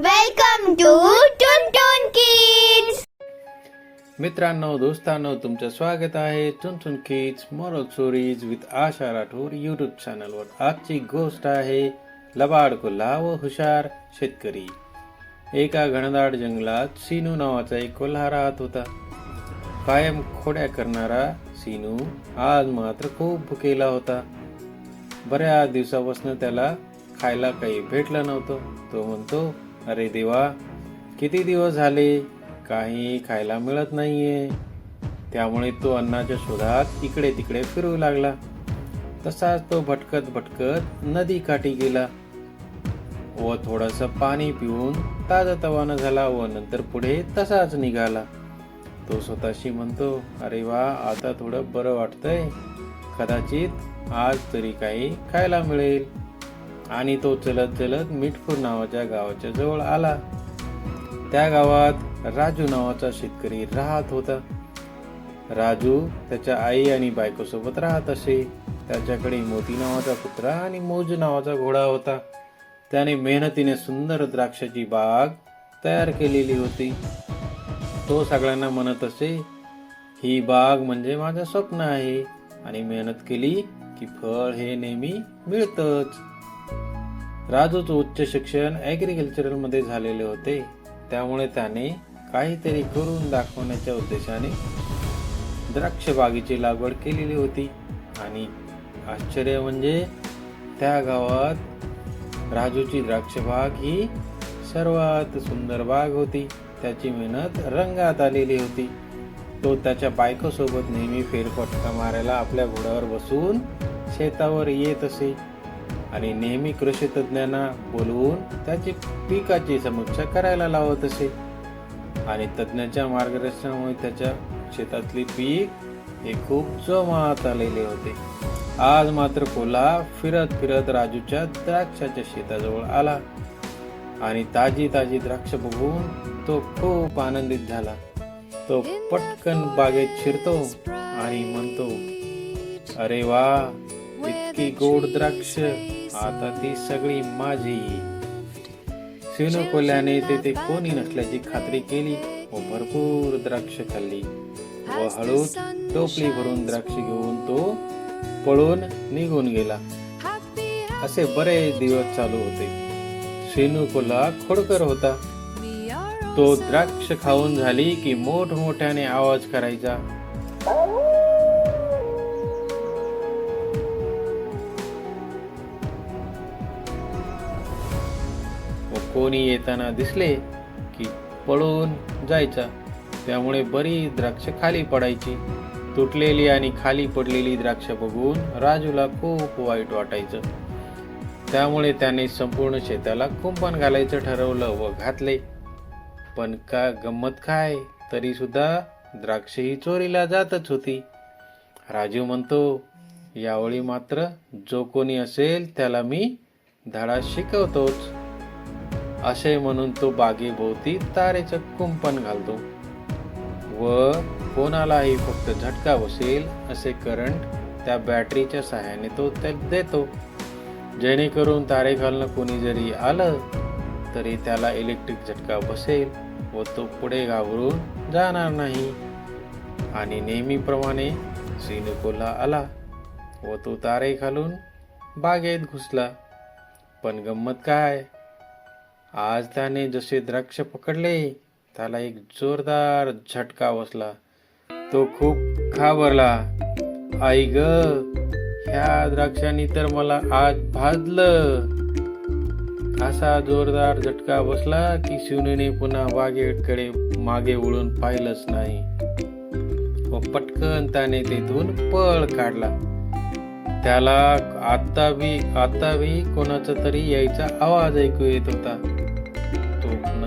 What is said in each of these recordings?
Welcome to Tuntun kids मित्रांनो दोस्तांनो तुमचं स्वागत आहे Tuntun kids moral stories with Asha Rathod YouTube चॅनलवर आजची गोष्ट आहे लबाड कोल्हा व हुशार शेतकरी. एका घनदाट जंगलात सीनू नावाचा एक कोल्हा राहत होता. कायम खोड्या करणारा सीनू आज मात्र खूप भुकेला होता. बऱ्याच दिवसापासून त्याला खायला काही भेटलं नव्हतं. तो म्हणतो अरे देवा किती दिवस झाले? काही खायला मिळत नाहीये. त्यामुळे तो अन्नाच्या शोधात इकडे तिकडे फिरू लागला. तसाच तो भटकत भटकत नदी काठी गेला. व थोडस पाणी पिऊन ताजा तवानं झाला व नंतर पुढे तसाच निघाला. तो स्वतःशी म्हणतो अरे वा आता थोडं बरं वाटतंय. कदाचित आज तरी काही खायला मिळेल. आणि तो चलत चलत मिठपूर नावाच्या गावाच्या जवळ आला. त्या गावात राजू नावाचा शेतकरी राहत होता. राजू त्याच्या आई आणि बायकोसोबत राहत असे. त्याच्याकडे मोती नावाचा कुत्रा आणि मोजू नावाचा घोडा होता. त्याने मेहनतीने सुंदर द्राक्षाची बाग तयार केलेली होती. तो सगळ्यांना म्हणत असे ही बाग म्हणजे माझं स्वप्न आहे आणि मेहनत केली की फळ हे नेहमी मिळतच. राजूचं उच्च शिक्षण ॲग्रिकल्चरलमध्ये झालेले होते. त्यामुळे त्याने काहीतरी करून दाखवण्याच्या उद्देशाने द्राक्ष बागेची लागवड केलेली होती. आणि आश्चर्य म्हणजे त्या गावात राजूची द्राक्षबाग ही सर्वात सुंदर बाग होती. त्याची मेहनत रंगात आलेली होती. तो त्याच्या बायकोसोबत नेहमी फेरफटका मारायला आपल्या घोड्यावर बसून शेतावर येत असे. आणि नेहमी कृषी तज्ज्ञांना बोलवून त्याची पिकाची समीक्षा करायला लावत असे. आणि तज्ज्ञांच्या मार्गदर्शनामुळे त्याच्या शेतातली पीक हे खूप जोमात आलेले होते. आज मात्र कोल्हा फिरत फिरत राजूच्या द्राक्षाच्या शेताजवळ आला. आणि ताजी ताजी द्राक्ष बघून तो खूप आनंदित झाला. तो पटकन बागेत शिरतो आणि म्हणतो अरे वा इतकी गोड द्राक्ष. आता ती सगळी माझी. सिनू तेथे कोणी नसल्याची खात्री केली व भरपूर द्राक्ष खाल्ली. व हळूच टोपली भरून द्राक्ष घेऊन तो पळून निघून गेला. असे बरेच दिवस चालू होते. श्रीनू खोडकर होता. तो द्राक्ष खाऊन झाली की मोठमोठ्याने आवाज करायचा. कोणी येताना दिसले की पळून जायचा. त्यामुळे बरी द्राक्ष खाली पडायची. तुटलेली आणि खाली पडलेली द्राक्ष बघून राजूला खूप वाईट वाटायचं. त्यामुळे त्याने संपूर्ण शेताला कुंपण घालायचं ठरवलं व घातले. पण का गंमत काय? तरी सुद्धा द्राक्ष ही चोरीला जातच होती. राजू म्हणतो यावेळी मात्र जो कोणी असेल त्याला मी धडा शिकवतोच. असे म्हणून तो बागेभोवती तारेचं कुंपण घालतो. व कोणालाही फक्त झटका बसेल असे करंट त्या बॅटरीच्या सहाय्याने तो त्या देतो. जेणेकरून तारे घालणं कोणी जरी आलं तरी त्याला इलेक्ट्रिक झटका बसेल व तो पुढे घाबरून जाणार नाही. आणि नेहमीप्रमाणे श्रीनु आला व तो तारे खालून बागेत घुसला. पण गंमत काय? आज त्याने जसे द्राक्ष पकडले त्याला एक जोरदार झटका बसला. तो खूप घाबरला. आई ग ह्या द्राक्षांनी तर मला आज भाजलं. असा जोरदार झटका बसला की शिवनेने पुन्हा वाघेकडे मागे वळून पाहिलंच नाही. व पटकन त्याने तेथून पळ काढला. त्याला आता बी आता बी कोणाचा तरी यायचा आवाज ऐकू येत होता.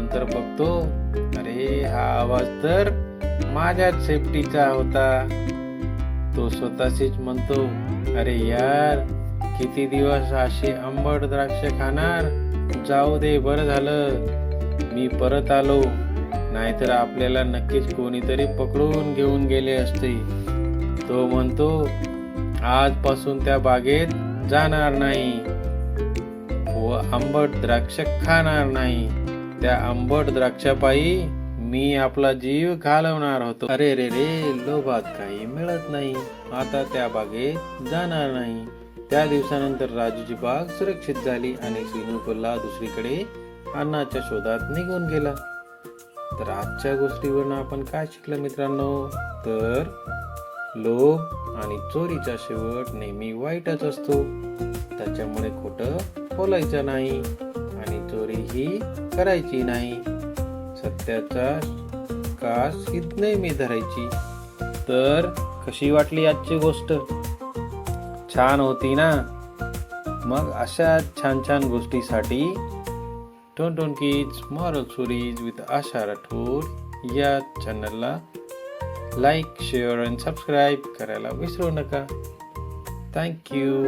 नंतर बघतो. अरे हा आवाज तर माझ्याच सेफ्टीचा होता. तो स्वतःशीच म्हणतो अरे यार किती दिवस असे आंबट द्राक्ष खाणार? जाऊ दे बरं झालं. मी परत आलो. नाहीतर आपल्याला नक्कीच कोणीतरी पकडून घेऊन गेले असते. तो म्हणतो आजपासून त्या बागेत जाणार नाही. व आंबट द्राक्ष खाणार नाही. त्या आंबट द्राक्षापायी मी आपला जीव घालवणार होतो. अरे रे रे लोभात काही मिळत नाही. आता त्या बागेत जाणार नाही. त्या दिवसानंतर राजूची बाग सुरक्षित झाली आणि सिनू दुसरीकडे अन्नाच्या शोधात निघून गेला. तर आजच्या गोष्टीवरून आपण काय शिकलं मित्रांनो? तर लोभ आणि चोरीचा शेवट नेहमी वाईटच असतो. त्याच्यामुळे खोटं बोलायचं नाही. आणि चोरी ही करायची नाही. सत्याचा कास ही मी धरायची. तर कशी वाटली आजची गोष्ट? छान होती ना? मग अशा छान छान गोष्टीसाठी Tuntun kids moral stories with Asha Rathod या चॅनलला लाईक शेअर आणि सबस्क्राईब करायला विसरू नका. थँक्यू